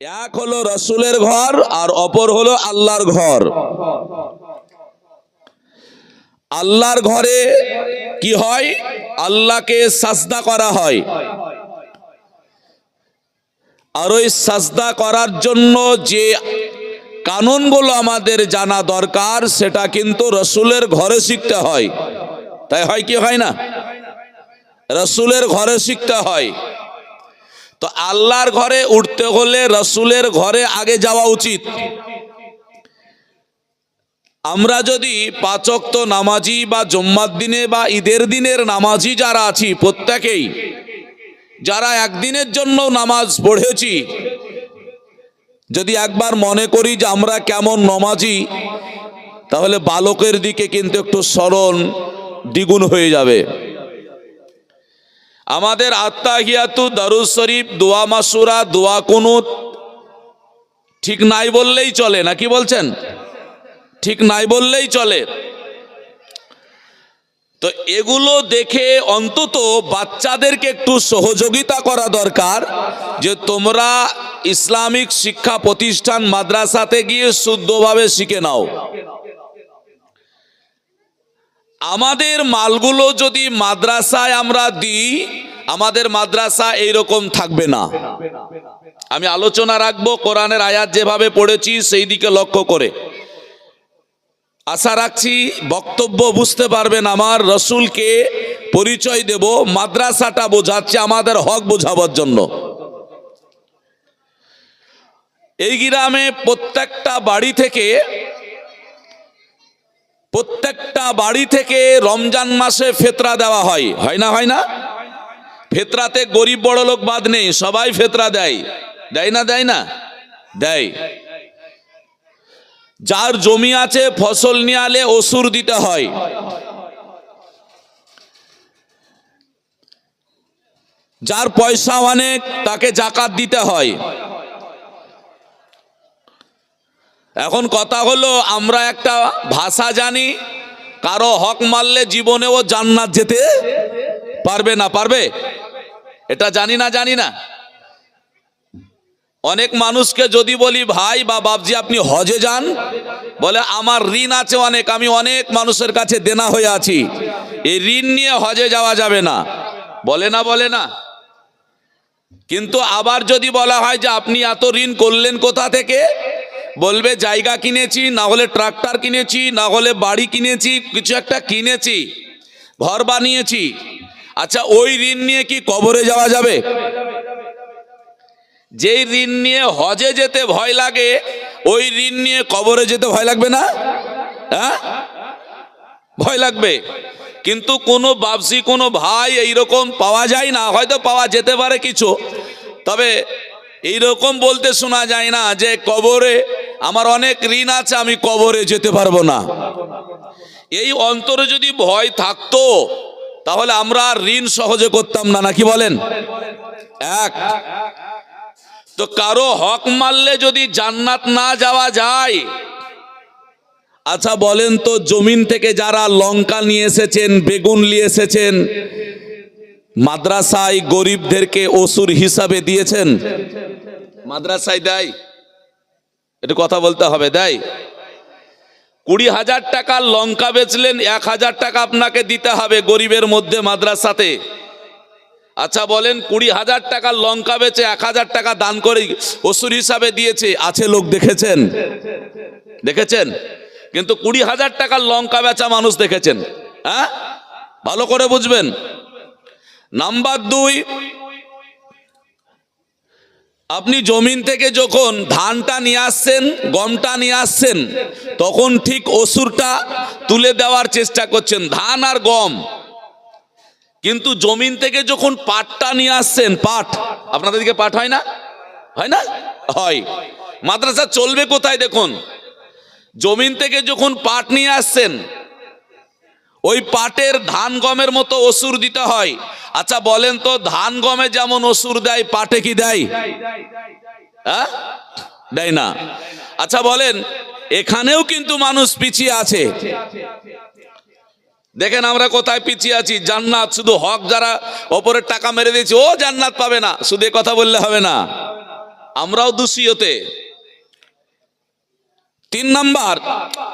এক হলো রসুলের ঘর আর অপর হলো আল্লাহর ঘর। আল্লাহর ঘরে কি হয়? আল্লাহকে সাজদা করা হয়। আর ওই সাজদা করার জন্য যে কানুনগুলো আমাদের জানা দরকার, সেটা কিন্তু রসুলের ঘরে শিখতে হয়। তাই হয় কি হয় না? রসুলের ঘরে শিখতে হয়। তো আল্লাহর ঘরে উঠতে হলে রসুলের ঘরে আগে যাওয়া উচিত। আমরা যদি পাচক্ত নামাজি বা জম্মার দিনে বা ঈদের দিনের নামাজি যারা আছি প্রত্যেকেই, যারা একদিনের জন্য নামাজ পড়েছি, যদি একবার মনে করি যে আমরা কেমন নমাজি, তাহলে বালকের দিকে কিন্তু একটু স্মরণ দ্বিগুণ হয়ে যাবে। আমাদের আত্মা আত্মাহিয়াতু দারুজ শরীফ, দোয়া মাসুরা, দোয়া কুনুত। ঠিক নাই বললেই চলে নাকি বলছেন? ঠিক নাই বললেই চলে। তো এগুলো দেখে অন্তত বাচ্চাদেরকে একটু সহযোগিতা করা দরকার যে তোমরা ইসলামিক শিক্ষা প্রতিষ্ঠান মাদ্রাসাতে গিয়ে শুদ্ধভাবে শিখে নাও। আমাদের মালগুলো যদি মাদ্রাসায় আমরা দিই, আমাদের মাদ্রাসা এইরকম থাকবে না। আমি আলোচনা রাখব, কোরআনের আয়াত যেভাবে পড়েছি সেই দিকে লক্ষ্য করে। আশা রাখছি বক্তব্য বুঝতে পারবেন আমার, রসুলকে পরিচয় দেব, মাদ্রাসাটা বোঝাচ্ছে, আমাদের হক বোঝাবার জন্য। এই গ্রামে প্রত্যেকটা বাড়ি থেকে প্রত্যেকটা বাড়ি থেকে রমজান মাসে ফেতরা দেওয়া হয়। হয় না হয় না? ফেতরাতে গরিব বড় লোক বাদ নেই, সবাই ফেতরা দেয়। দেয় না দেয় না? দেয়। যার জমি আছে, ফসল নিয়ে আলে ওসুর দিতে হয়। যার পয়সা অনেক, তাকে জাকাত দিতে হয়। এখন কথা হলো, আমরা একটা ভাষা জানি, কারও হক মারলে জীবনেও জান্নাত যেতে পারবে না, পারবে? এটা জানি না জানি না। অনেক মানুষকে যদি বলি, ভাই বা বাবজি আপনি হজে যান? বলে, আমার ঋণ আছে অনেক, আমি অনেক মানুষের কাছে দেনা হয়ে আছি। এই ঋণ নিয়ে হজে যাওয়া যাবে না। বলে না বলে না। কিন্তু আবার যদি বলা হয় যে, আপনি এত ঋণ করলেন কোথা থেকে? বলবে, জায়গা কিনেছি না হলে ট্রাক্টর কিনেছি না হলে বাড়ি কিনেছি, কিছু একটা কিনেছি, ঘর বানিয়েছি। আচ্ছা ওই ঋণ নিয়ে কি কবরে যাওয়া যাবে? যেই ঋণ নিয়ে হজে যেতে ভয় লাগে, ওই ঋণ নিয়ে কবরে যেতে ভয় লাগবে না? হ্যাঁ? ভয় লাগবে। কিন্তু কোনো বাপসি, কোনো ভাই এইরকম পাওয়া যায় না। হয়তো পাওয়া যেতে পারে কিছু। তবে এইরকম বলতে শোনা যায় না যে কবরে আমার অনেক ঋণ আছে, আমি কবরে যেতে পারব না। এই অন্তরে যদি ভয় থাকতো, তাহলে আমরা ঋণ সহজে করতাম না নাকি বলেন? এক। তো কারও হক মারলে যদি জান্নাত না যাওয়া যায় আচ্ছা বলেন তো, জমিন থেকে যারা লঙ্কা নিয়ে এসেছেন, বেগুন নিয়ে এসেছেন মাদ্রাসায় গরিবদেরকে অসুর হিসাবে দিয়েছেন। মাদ্রাসায় দেয়? একটু কথা বলতে হবে, দেয়? কুড়ি হাজার টাকার লঙ্কা বেচলেন, এক হাজার টাকা আপনাকে দিতে হবে গরিবের মধ্যে মাদ্রাসাতে। আচ্ছা বলেন, কুড়ি হাজার টাকার লঙ্কা বেচে এক হাজার টাকা দান করে ওসুর হিসাবে দিয়েছে, আছে লোক দেখেছেন? দেখেছেন? কিন্তু কুড়ি হাজার টাকার লঙ্কা বেচা মানুষ দেখেছেন হ্যাঁ? ভালো করে বুঝবেন। নাম্বার দুই, আপনি জমিন থেকে যখন ধানটা নিয়ে আসছেন, গমটা নিয়ে আসছেন, তখন ঠিক অসুরটা তুলে দেওয়ার চেষ্টা করছেন, ধান আর গম। কিন্তু জমিন থেকে যখন পাটটা নিয়ে আসছেন, পাট, আপনাদের দিকে পাট হয় না? হয় না? হয়। মাদ্রাসা চলবে কোথায় দেখুন? জমিন থেকে যখন পাট নিয়ে আসছেন ওই পাটের ধান গমের মতো অসুর দিতে হয়। আচ্ছা বলেন তো, ধান গমে যেমন অসুর দেয়, পাটে কি দেয়? হ্যাঁ? দেয় না। আচ্ছা বলেন, এখানেও কিন্তু মানুষ পিছিয়ে আছে। দেখেন আমরা কোথায় পিছিয়ে আছি। জান্নাত, শুধু হক যারা ওপরের টাকা মেরে দিয়েছে, ও জান্নাত পাবে না। শুধু কথা বললে হবে না। আমরাও দোষীয়তে তিন নাম্বার,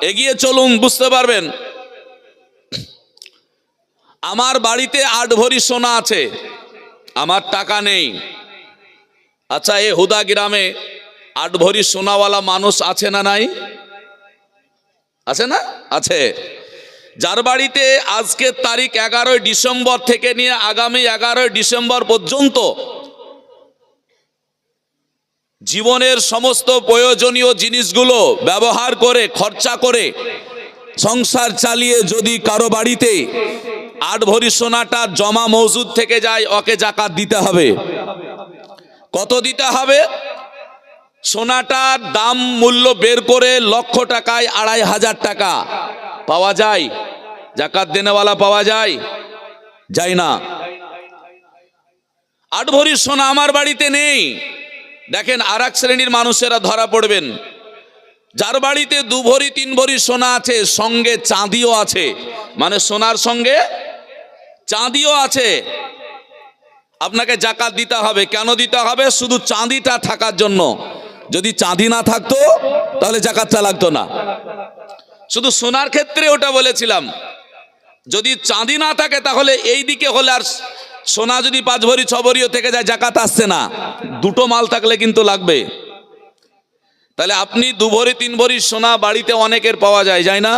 এগিয়ে চলুন, বুঝতে পারবেন? আমার বাড়িতে আট ভরি সোনা আছে। আমার টাকা নেই। আচ্ছা এ হুদা গ্রামে আট ভরি সোনাওয়ালা মানুষ আছে না নাই? আছে না? আছে। যার বাড়িতে আজকের তারিখ এগারোই ডিসেম্বর থেকে নিয়ে আগামী এগারোই ডিসেম্বর পর্যন্ত জীবনের সমস্ত প্রয়োজনীয় জিনিসগুলো ব্যবহার করে, খরচা করে সংসার চালিয়ে যদি কারও বাড়িতে আট ভরি সোনাটা জমা মজুদ থেকে যায়, ওকে জাকাত দিতে হবে। কত দিতে হবে? সোনাটার দাম মূল্য বের করে লক্ষ টাকায় আড়াই হাজার টাকা। পাওয়া যায়? জাকাত দেনেওয়ালা পাওয়া যায়? যায় না। আট ভরি সোনা আমার বাড়িতে নেই। দেখেন আর শ্রেণির মানুষেরা ধরা পড়বেন। যার বাড়িতে দু ভরি, তিন ভরি সোনা আছে, সঙ্গে চাঁদিও আছে। মানে সোনার সঙ্গে চাঁদিও আছে। আপনাকে জাকাত দিতে হবে। কেন দিতে হবে? শুধু চাঁদিটা থাকার জন্য। যদি চাঁদি না থাকতো, তাহলে জাকাতটা লাগতো না। শুধু সোনার ক্ষেত্রে ওটা বলেছিলাম। যদি চাঁদি না থাকে, তাহলে এই দিকে হলে আর সোনা যদি পাঁচ ভরি, ছ ভরিও থেকে যায়, জাকাত আসছে না। দুটো মাল থাকলে কিন্তু লাগবে। তাহলে আপনি দু ভরি, তিন ভরি সোনা বাড়িতে অনেকের পাওয়া যায় যায় না?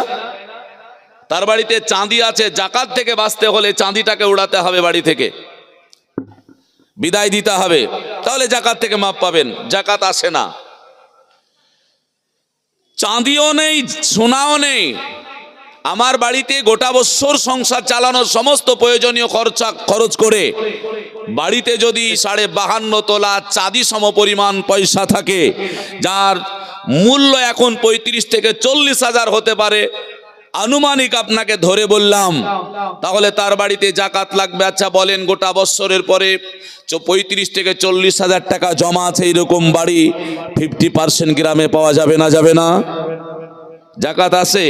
তার বাড়িতে চাঁদি আছে, জাকাত থেকে বাঁচতে হলে চাঁদিটাকে উড়াতে হবে বাড়ি থেকে। বিদায় দিতে হবে, তাহলে জাকাত থেকে মাপ পাবেন, জাকাত আসে না। চাঁদিও নেই, সোনাও নেই। আমার বাড়িতে গোটা বৎসর সংসার চালানোর সমস্ত প্রয়োজনীয় খরচা, খরচ করে বাড়িতে যদি সাড়ে বাহান্ন তোলা চাঁদি সম পরিমাণ পয়সা থাকে, যার মূল্য এখন পঁয়ত্রিশ থেকে চল্লিশ হাজার হতে পারে আনুমানিক আপনাকে ধরে বললাম। তাহলে তার বাড়িতে জাকাত লাগবে। আচ্ছা বলেন গোটা বৎসরের পরে পঁয়ত্রিশ থেকে চল্লিশ হাজার টাকা জমা আছে এইরকম বাড়ি। ফিফটি পার্সেন্ট গ্রামে পাওয়া যাবে না যাবে না? জাকাত আছে?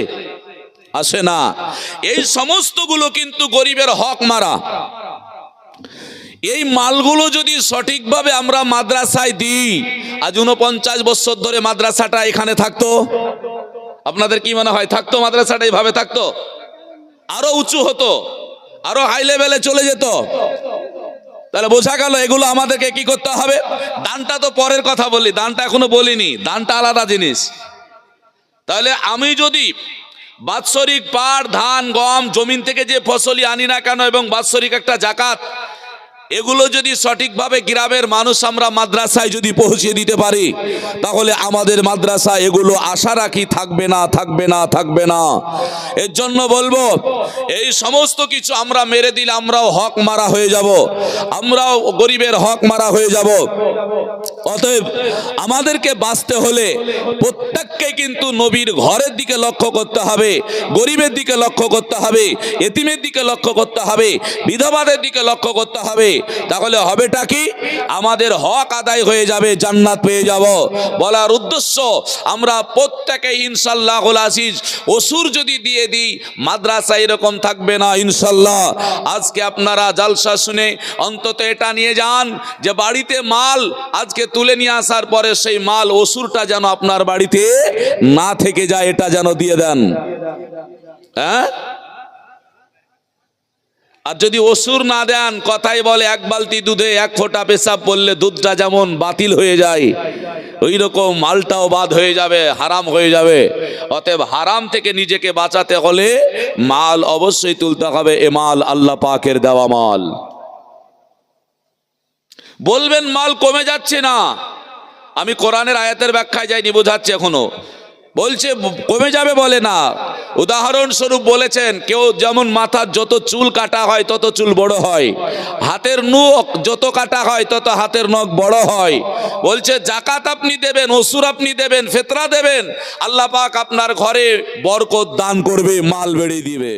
আসে না। এই সমস্তগুলো কিন্তু গরিবের হক মারা। এই মালগুলো যদি সঠিকভাবে আমরা মাদ্রাসায় দিই, আজ উনপঞ্চাশ বছর ধরে মাদ্রাসাটা এখানে থাকতো। আপনাদের কি মনে হয়, থাকতো মাদ্রাসাটা এইভাবে থাকতো? আরও উঁচু হতো, আরও হাই লেভেলে চলে যেত। তাহলে বোঝা গেল এগুলো আমাদেরকে কি করতে হবে? দানটা তো পরের কথা বলি দানটা এখনও বলিনি, দানটা আলাদা জিনিস। তাহলে আমি যদি বাৎসরিক পাট, ধান, গম, জমিন থেকে যে ফসলই আনি না কেন এবং বাৎসরিক একটা জাকাত এগুলো যদি সঠিকভাবে গ্রামের মানুষ আমরা মাদ্রাসায় যদি পৌঁছে দিতে পারি, তাহলে আমাদের মাদ্রাসা এগুলো আশা রাখি থাকবে না থাকবে না থাকবে না। এর জন্য বলব, এই সমস্ত কিছু আমরা মেরে দিলে আমরাও হক মারা হয়ে যাব, আমরাও গরিবের হক মারা হয়ে যাব। অতএব আমাদেরকে বাঁচতে হলে প্রত্যেককে কিন্তু নবীর ঘরের দিকে লক্ষ্য করতে হবে, গরিবের দিকে লক্ষ্য করতে হবে, এতিমের দিকে লক্ষ্য করতে হবে, বিধবাদের দিকে লক্ষ্য করতে হবে। তাহলে হবেটা কি? আমাদের হক আদায় হয়ে যাবে, জান্নাত পেয়ে যাব। বলার উদ্দেশ্য, আমরা প্রত্যেকে ইনশাল্লাহ আসিস অসুর যদি দিয়ে দিই, মাদ্রাসা এরকম থাকবে না ইনশাল্লাহ। আজকে আপনারা জালসা শুনে অন্তত এটা নিয়ে যান যে বাড়িতে মাল আজকে তুলে নিয়ে আসার পরে সেই মাল, অসুরটা যেন আপনার বাড়িতে না থেকে যায়, এটা যেন দিয়ে দেন। হ্যাঁ? আর যদি অসুর না দেন, কথাই বলে, এক বালতি দুধে এক ফোঁটা পেশাব বললে দুধটা যেমন বাতিল হয়ে যায় ওই রকম মালটাও বাদ হয়ে যাবে, হারাম হয়ে যাবে। অতএব হারাম থেকে নিজেকে বাঁচাতে হলে মাল অবশ্যই তুলতে হবে, এ মাল আল্লাহ পাকের দেওয়া মাল। বলবেন মাল কমে যাচ্ছে না। আমি কোরআনের আয়াতের ব্যাখ্যায় যাইনি, বোঝাচ্ছি এখনও। বলছে, কমে যাবে বলে না। উদাহরণস্বরূপ বলেছেন, কেউ যেমন মাথার যত চুল কাটা হয়, তত চুল বড় হয়। হাতের নখ যত কাটা হয়, তত হাতের নখ বড় হয়। বলছে, জাকাত আপনি দেবেন অসুর আপনি দেবেন, ফেতরা দেবেন। আল্লাহ পাক আপনার ঘরে বরকত দান করবে, মাল বেড়ে দিবে।